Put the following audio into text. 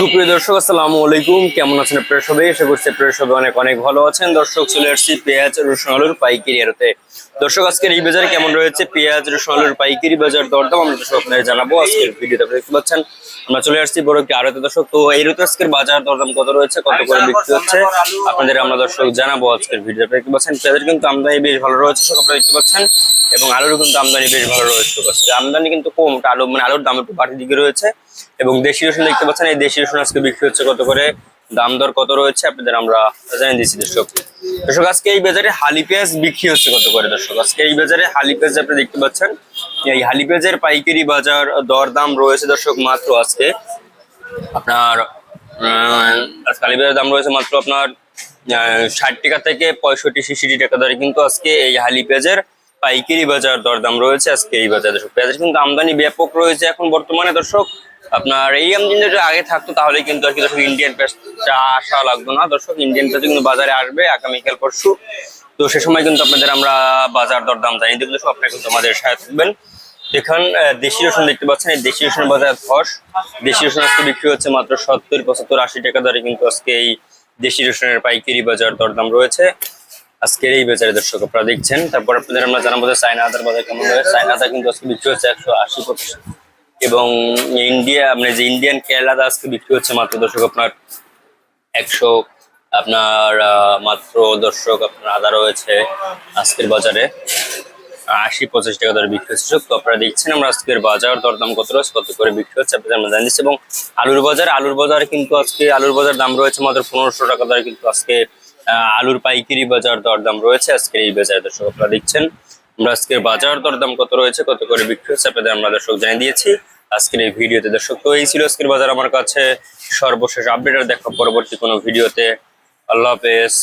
সুপ্রিয় দর্শক, আসসালামু আলাইকুম। কেমন আছেন আপনারা সবাই? আশা করছি আপনারা সবাই অনেক অনেক ভালো আছেন। দর্শক, চলে আসছি পেঁয়াজ, রসুন, আলুর পাইকারি আড়তে দর্শক, আজকের এই বাজারে কেমন রয়েছে? পেঁয়াজ, রসুন, আলুর পাইকারি বাজার দরদাম আমরা দর্শক আপনাদের জানাব। আজকের ভিডিওতে আপনারা দেখতে পাচ্ছেন, আমরা চলে আসছি বড় একটি আড়তে দর্শক। তো এই ঋতু আজকের বাজার দরদাম কত রয়েছে? কত করে বিক্রি হচ্ছে? আপনাদের আমরা দর্শক জানাব আজকের ভিডিওতে। আপনারা দেখতে পাচ্ছেন, পেঁয়াজের কিন্তু আমদানি বেশ ভালো রয়েছে, সব আপনারা দেখতে পাচ্ছেন। এবং আলুর কিন্তু আমদানি বেশ ভালো রয়েছে। আমদানি কিন্তু কম, আলু মানে আলুর দাম একটু বাড়ির দিকে রয়েছে। এবং দেশি রসুন দেখতে পাচ্ছেন, এই দেশি রসুন আজকে বিক্রি হচ্ছে কত করে? দাম দর কত রয়েছে? আপনাদের আমরা জানিয়ে দিচ্ছি, দর্শক। দর্শক, আজকে এই বাজারে হালি পেঁয়াজ বিক্রি হচ্ছে কত করে, দর্শক? আজকে এই বাজারে হালি পেঁয়াজ আপনি দেখতে পাচ্ছেন, এই হালি পেঁয়াজের পাইকারি বাজার দর দাম রয়েছে, দর্শক, মাত্র আজকে আপনার আজকে হালি পেঁয়াজের দাম রয়েছে মাত্র আপনার ষাট টাকা থেকে পঁয়ষট্টি ছিষট্টি টাকা দরে। কিন্তু আজকে এই হালি পেঁয়াজের পাইকারি বাজার দরদাম রয়েছে আজকে এই বাজারে, দর্শক। পেঁয়াজের কিন্তু আমদানি ব্যাপক রয়েছে এখন বর্তমানে, দর্শক। আপনার এই আমদানি যদি আগে থাকতো তাহলে কিন্তু আর কি দর্শক ইন্ডিয়ান পেঁয়াজটা আসা লাগতো না। দর্শক ইন্ডিয়ান পেঁয়াজ কিন্তু বাজারে আসবে আগামীকাল পরশু। তো সে সময় কিন্তু আপনাদের আমরা বাজার দরদাম জানিয়ে দেবো। দর্শক আপনারা কিন্তু আমাদের সহায় থাকবেন। আহ, দেশি রসুন দেখতে পাচ্ছেন। এই দেশি রসুন বাজার ধস। দেশি রসুন আজকে বিক্রি হচ্ছে মাত্র সত্তর পঁচাত্তর আশি টাকা দরে। কিন্তু আজকে এই দেশি রসুনের পাইকারি বাজার দরদাম রয়েছে। আজকের এই বাজারে দর্শক আপনারা দেখছেন। তারপর আপনাদের আমরা জানাব চায়না আদার বাজার কেমন রয়েছে। চায়না আদা কিন্তু আজকে বিক্রি হচ্ছে একশো আশি পঁচাশি। এবং ইন্ডিয়া মানে যে ইন্ডিয়ান কেরালা আজকে বিক্রি হচ্ছে মাত্র দর্শক আপনার একশো, আপনার মাত্র দর্শক আপনার আদা রয়েছে আজকের বাজারে। আশি পঁচাশি টাকা দরে বিক্রি হচ্ছে। তো আপনারা দেখছেন আমরা আজকের বাজার, দরদাম কত রয়েছে, কত করে বিক্রি হচ্ছে, আপনাদের আমরা জানিয়েছি এবং আলুর বাজার, আলুর বাজারে কিন্তু আজকে, আলুর বাজার দাম রয়েছে মাত্র পনেরোশো টাকা দরে, কিন্তু আজকে আলুর পাইকারি বাজার দরদাম রয়েছে আজকের এই বাজারে, দর্শক আপনারা দেখছেন। আমরা আজকের বাজার দরদাম কত রয়েছে, কত করে বিক্রি হচ্ছে, আপনাদের আমরা দর্শক জানিয়ে দিয়েছি। আজকের এই ভিডিওতে দর্শক, তো এই ছিল আজকের বাজার। আমার কাছে সর্বশেষ আপডেট আর দেখা পরবর্তী কোনো ভিডিওতে। আল্লাহ হাফেজ।